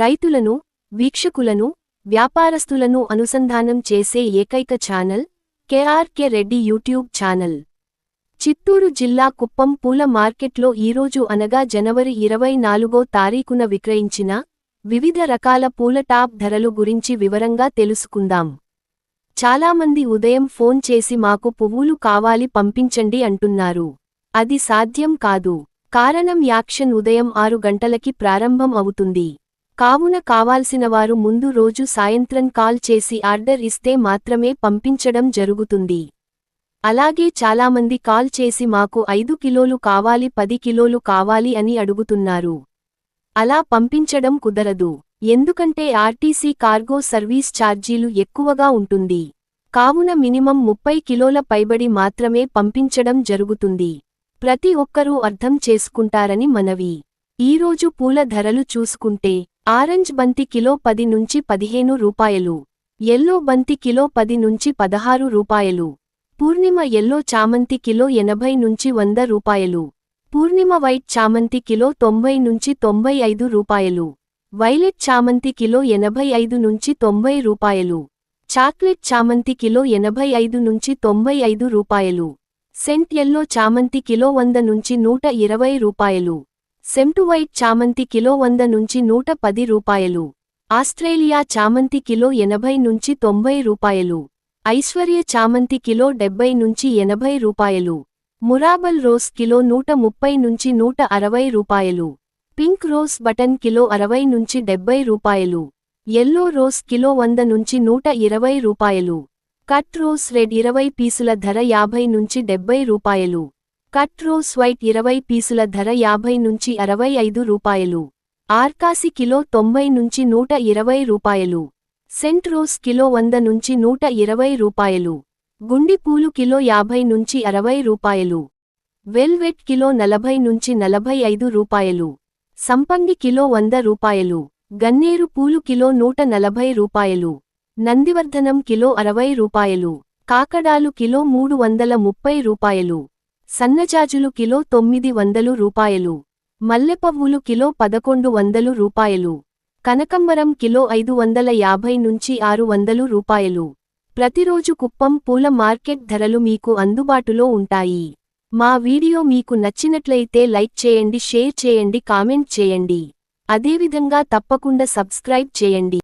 రైతులను వీక్షకులను వ్యాపారస్తులను అనుసంధానం చేసే ఏకైక channel KRK Reddy YouTube channel. Chittoor జిల్లా కుప్పం పూల మార్కెట్లో ఈరోజు అనగా జనవరి ఇరవై నాలుగో తారీఖున విక్రయించిన వివిధ రకాల పూల టాప్ ధరలు గురించి వివరంగా తెలుసుకుందాం. చాలామంది ఉదయం ఫోన్ చేసి మాకు పువ్వులు కావాలి పంపించండి అంటున్నారు. అది సాధ్యం కాదు. కారణం యాక్షన్ ఉదయం ఆరు గంటలకి ప్రారంభం అవుతుంది. కావున కావాల్సినవారు ముందు రోజు సాయంత్రం కాల్ చేసి ఆర్డర్ ఇస్తే మాత్రమే పంపించడం జరుగుతుంది. అలాగే చాలామంది కాల్ చేసి మాకు ఐదు కిలోలు కావాలి పది కిలోలు కావాలి అని అడుగుతున్నారు. అలా పంపించడం కుదరదు. ఎందుకంటే ఆర్టీసీ కార్గో సర్వీస్ ఛార్జీలు ఎక్కువగా ఉంటుంది. కావున మినిమం ముప్పై కిలోల పైబడి మాత్రమే పంపించడం జరుగుతుంది. ప్రతి ఒక్కరూ అర్థం చేసుకుంటారని మనవి. ఈరోజు పూల ధరలు చూసుకుంటే ఆరెంజ్ బంతి కిలో పది నుంచి పదిహేను రూపాయలు ఎల్లో బంతి కిలో పది నుంచి పదహారు రూపాయలు పూర్ణిమ ఎల్లో చామంతి కిలో ఎనభై నుంచి వంద రూపాయలు పూర్ణిమ వైట్ చామంతి కిలో తొంభై నుంచి తొంభై ఐదు రూపాయలు వైలెట్ చామంతి కిలో ఎనభై ఐదు నుంచి తొంభై రూపాయలు చాక్లెట్ చామంతి కిలో ఎనభై ఐదు నుంచి తొంభై ఐదు రూపాయలు సెంట్ ఎల్లో చామంతి కిలో వంద నుంచి నూట ఇరవై రూపాయలు సెంటు వైట్ చామంతి కిలో వంద నుంచి నూట పది రూపాయలు. ఆస్ట్రేలియా చామంతి కిలో ఎనభై నుంచి తొంభై రూపాయలు. ఐశ్వర్య చామంతి కిలో డెబ్బై నుంచి ఎనభై రూపాయలు. మురాబల్ రోస్ కిలో నూట ముప్పై నుంచి నూట అరవై రూపాయలు. పింక్ రోస్ బటన్ కిలో అరవై నుంచి డెబ్బై రూపాయలు. ఎల్లో రోస్ కిలో వంద నుంచి నూట ఇరవై రూపాయలు. కట్ రోస్ రెడ్ ఇరవై పీసుల ధర యాభై నుంచి డెబ్బై రూపాయలు. కట్ రోస్ వైట్ ఇరవై పీసుల ధర యాభై నుంచి అరవై ఐదు రూపాయలు. ఆర్కాసి కిలో తొంభై నుంచి నూట ఇరవై రూపాయలు. సెంట్ రోస్ కిలో వంద నుంచి నూట ఇరవై రూపాయలు. గుండి పూలు కిలో యాభై నుంచి అరవై రూపాయలు. వెల్వెట్ కిలో నలభై నుంచి నలభై ఐదు రూపాయలు. సంపంగి కిలో వంద రూపాయలు. గన్నేరు పూలు కిలో నూట నలభై రూపాయలు. నందివర్ధనం కిలో అరవై రూపాయలు. కాకడాలు కిలో మూడు వందల ముప్పై రూపాయలు. సన్నజాజులు కిలో తొమ్మిది వందలు రూపాయలు. మల్లెపవ్వులు కిలో పదకొండు వందలు రూపాయలు. కనకంబరం కిలో ఐదు వందల యాభై నుంచి ఆరు వందలు రూపాయలు. ప్రతిరోజు కుప్పం పూల మార్కెట్ ధరలు మీకు అందుబాటులో ఉంటాయి. మా వీడియో మీకు నచ్చినట్లయితే లైక్ చేయండి షేర్ చేయండి కామెంట్ చేయండి. అదేవిధంగా తప్పకుండా సబ్స్క్రైబ్ చేయండి.